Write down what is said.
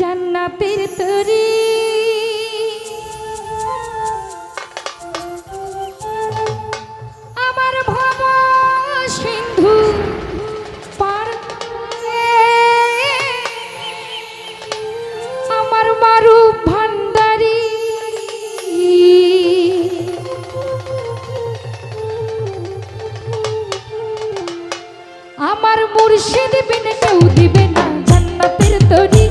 জান্নাতের তরি। আমার ভব সিন্ধু পার আমার মারু ভান্ডারি। আমার মুর্শিদ বিন কেউ দিবে না জান্নাতের তরি।